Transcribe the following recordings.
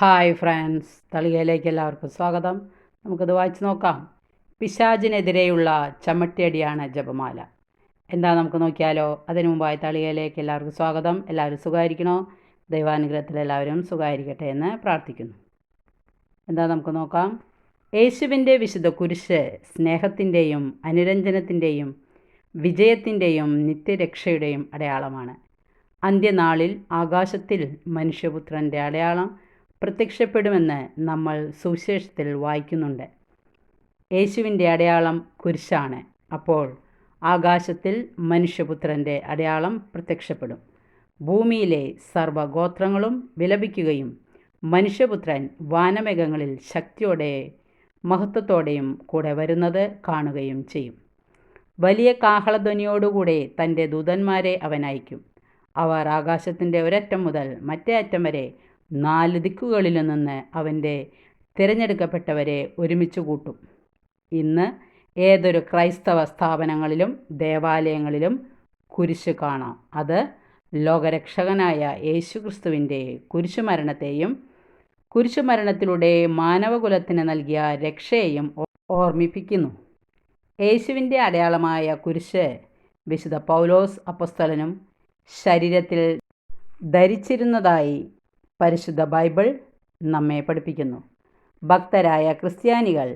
Hi friends തളികയിലേക്ക് എല്ലാവർക്കും സ്വാഗതം. നമുക്കത് വായിച്ചു നോക്കാം. പിശാചിനെതിരെയുള്ള ചമ്മട്ടിയടിയാണ് ജപമാല. എന്താ നമുക്ക് നോക്കിയാലോ? അതിനു മുമ്പായി തളികയിലേക്ക് എല്ലാവർക്കും സ്വാഗതം. എല്ലാവരും സുഖമായിരിക്കണോ? ദൈവാനുഗ്രഹത്തിൽ എല്ലാവരും സുഖമായിരിക്കട്ടെ എന്ന് പ്രാർത്ഥിക്കുന്നു. എന്താ നമുക്ക് നോക്കാം. യേശുവിന്റെ വിശുദ്ധ കുരിശ് സ്നേഹത്തിന്റെയും അനുരഞ്ജനത്തിന്റെയും വിജയത്തിന്റെയും നിത്യരക്ഷയുടെയും അടയാളമാണ്. അന്ത്യനാളിൽ ആകാശത്തിൽ മനുഷ്യപുത്രന്റെ അടയാളം പ്രത്യക്ഷപ്പെടുമെന്ന് നമ്മൾ സുവിശേഷത്തിൽ വായിക്കുന്നുണ്ട്. യേശുവിന്റെ അടയാളം കുരിശാണ്. അപ്പോൾ ആകാശത്തിൽ മനുഷ്യപുത്രന്റെ അടയാളം പ്രത്യക്ഷപ്പെടും. ഭൂമിയിലെ സർവഗോത്രങ്ങളും വിലപിക്കുകയും മനുഷ്യപുത്രൻ വാനമേഘങ്ങളിൽ ശക്തിയോടെ മഹത്വത്തോടെയും കൂടെ വരുന്നത് കാണുകയും ചെയ്യും. വലിയ കാഹളധ്വനിയോടുകൂടെ തന്റെ ദൂതന്മാരെ അവൻ അയക്കും. അവർ ആകാശത്തിന്റെ ഒരറ്റം മുതൽ മറ്റേ അറ്റം വരെ നാല് ദിക്കുകളിൽ നിന്ന് അവന്റെ തിരഞ്ഞെടുക്കപ്പെട്ടവരെ ഒരുമിച്ച് കൂട്ടും. ഇന്ന് ഏതൊരു ക്രൈസ്തവ സ്ഥാപനങ്ങളിലും ദേവാലയങ്ങളിലും കുരിശ് കാണാം. അത് ലോകരക്ഷകനായ യേശുക്രിസ്തുവിന്റെ കുരിശുമരണത്തെയും കുരിശുമരണത്തിലൂടെ മാനവകുലത്തിന് നൽകിയ രക്ഷയെയും ഓർമ്മിപ്പിക്കുന്നു. യേശുവിന്റെ അടയാളമായ കുരിശ് വിശുദ്ധ പൗലോസ് അപ്പസ്തലനും ശരീരത്തിൽ ധരിച്ചിരുന്നതായി പരിശുദ്ധ ബൈബിൾ നമ്മെ പഠിപ്പിക്കുന്നു. ഭക്തരായ ക്രിസ്ത്യാനികൾ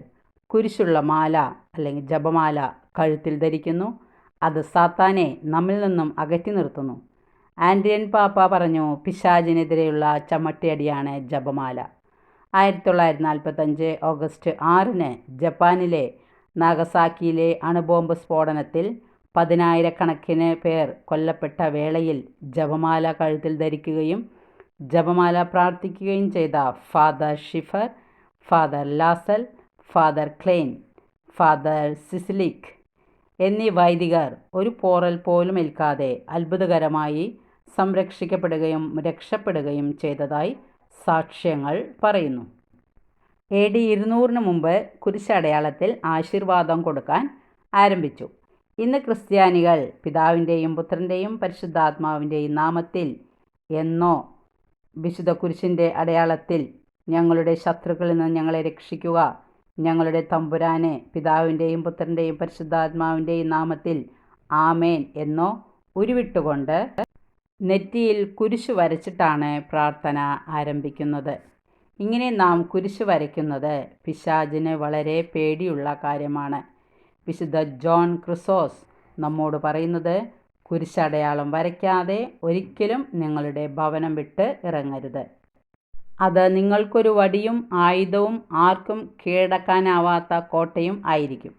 കുരിശുള്ള മാല അല്ലെങ്കിൽ ജപമാല കഴുത്തിൽ ധരിക്കുന്നു. അത് സാത്താനെ നമ്മിൽ നിന്നും അകറ്റി നിർത്തുന്നു. ആൻഡ്രിയൻ പാപ്പ പറഞ്ഞു പിശാചിനെതിരെയുള്ള ചമ്മട്ടിയടിയാണ് ജപമാല. ആയിരത്തി തൊള്ളായിരത്തി നാൽപ്പത്തഞ്ച് ഓഗസ്റ്റ് ആറിന് ജപ്പാനിലെ നാഗസാക്കിയിലെ അണുബോംബ് സ്ഫോടനത്തിൽ പതിനായിരക്കണക്കിന് പേർ കൊല്ലപ്പെട്ട വേളയിൽ ജപമാല കഴുത്തിൽ ധരിക്കുകയും ജപമാല പ്രാർത്ഥിക്കുകയും ചെയ്ത father Schiffer father Lassalle father Klein father Cieslik എന്നീ വൈദികർ ഒരു പോറൽ പോലും ഏൽക്കാതെ അത്ഭുതകരമായി സംരക്ഷിക്കപ്പെടുകയും രക്ഷപ്പെടുകയും ചെയ്തതായി സാക്ഷ്യങ്ങൾ പറയുന്നു. എ ഡി ഇരുന്നൂറിന് മുമ്പ് കുരിശടയാളത്തിൽ ആശീർവാദം കൊടുക്കാൻ ആരംഭിച്ചു. ഇന്ന് ക്രിസ്ത്യാനികൾ പിതാവിന്റെയും പുത്രന്റെയും പരിശുദ്ധാത്മാവിന്റെയും നാമത്തിൽ എന്നോ വിശുദ്ധ കുരിശിന്റെ അടയാളത്തിൽ ഞങ്ങളുടെ ശത്രുക്കളിൽ നിന്ന് ഞങ്ങളെ രക്ഷിക്കുക. ഞങ്ങളുടെ തമ്പുരാനെ പിതാവിന്റെയും പുത്രന്റെയും പരിശുദ്ധാത്മാവിന്റെയും നാമത്തിൽ ആമേൻ എന്നോ ഉരുവിട്ടുകൊണ്ട് നെറ്റിയിൽ കുരിശ് വരച്ചിട്ടാണ് പ്രാർത്ഥന ആരംഭിക്കുന്നത്. ഇങ്ങനെ നാം കുരിശ് വരയ്ക്കുന്നത് പിശാജിന് വളരെ പേടിയുള്ള കാര്യമാണ്. വിശുദ്ധ ജോൺ ക്രിസോസ് നമ്മോട് പറയുന്നത് കുരിശടയാളം വരയ്ക്കാതെ ഒരിക്കലും നിങ്ങളുടെ ഭവനം വിട്ട് ഇറങ്ങരുത്. അത് നിങ്ങൾക്കൊരു വടിയും ആയുധവും ആർക്കും കീഴടക്കാനാവാത്ത കോട്ടയും ആയിരിക്കും.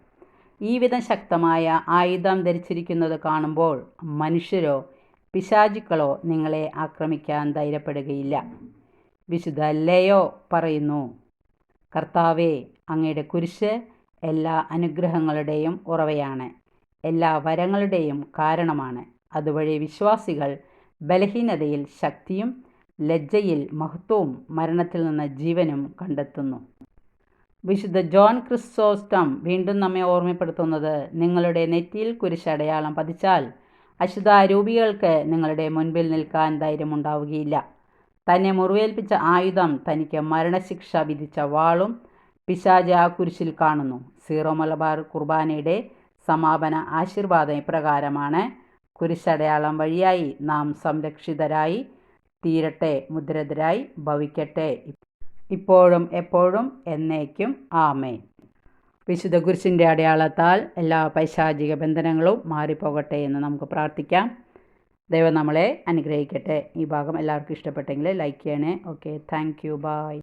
ഈ വിധം ശക്തമായ ആയുധം ധരിച്ചിരിക്കുന്നത് കാണുമ്പോൾ മനുഷ്യരോ പിശാചുക്കളോ നിങ്ങളെ ആക്രമിക്കാൻ ധൈര്യപ്പെടുകയില്ല. വിശുദ്ധ ലയോ പറയുന്നു കർത്താവേ അങ്ങയുടെ കുരിശ് എല്ലാ അനുഗ്രഹങ്ങളുടെയും ഉറവയാണ്. എല്ലാ വരങ്ങളുടെയും കാരണമാണ്. അതുവഴി വിശ്വാസികൾ ബലഹീനതയിൽ ശക്തിയും ലജ്ജയിൽ മഹത്വവും മരണത്തിൽ നിന്ന് ജീവനും കണ്ടെത്തുന്നു. വിശുദ്ധ ജോൺ ക്രിസ്തോസ്റ്റം വീണ്ടും നമ്മെ ഓർമ്മപ്പെടുത്തുന്നത് നിങ്ങളുടെ നെറ്റിയിൽ കുരിശ് അടയാളം പതിച്ചാൽ അശുദ്ധാരൂപികൾക്ക് നിങ്ങളുടെ മുൻപിൽ നിൽക്കാൻ ധൈര്യമുണ്ടാവുകയില്ല. തന്നെ മുറിവേൽപ്പിച്ച ആയുധം തനിക്ക് മരണശിക്ഷ വിധിച്ച വാളും പിശാജ് ആ കുരിശിൽ കാണുന്നു. സീറോ മലബാർ കുർബാനയുടെ സമാപന ആശീർവാദം ഇപ്രകാരമാണ്. കുരിശടയാളം വഴിയായി നാം സംരക്ഷിതരായി തീരട്ടെ മുദ്രതരായി ഭവിക്കട്ടെ. ഇപ്പോഴും എപ്പോഴും എന്നേക്കും. ആമേ വിശുദ്ധ കുരിശിന്റെ അടയാളത്താൽ എല്ലാ പൈശാചിക ബന്ധനങ്ങളും മാറിപ്പോകട്ടെ എന്ന് നമുക്ക് പ്രാർത്ഥിക്കാം. ദൈവം നമ്മളെ അനുഗ്രഹിക്കട്ടെ. ഈ ഭാഗം എല്ലാവർക്കും ഇഷ്ടപ്പെട്ടെങ്കിൽ ലൈക്ക് ചെയ്യണേ. ഓക്കെ. Thank you. ബായ്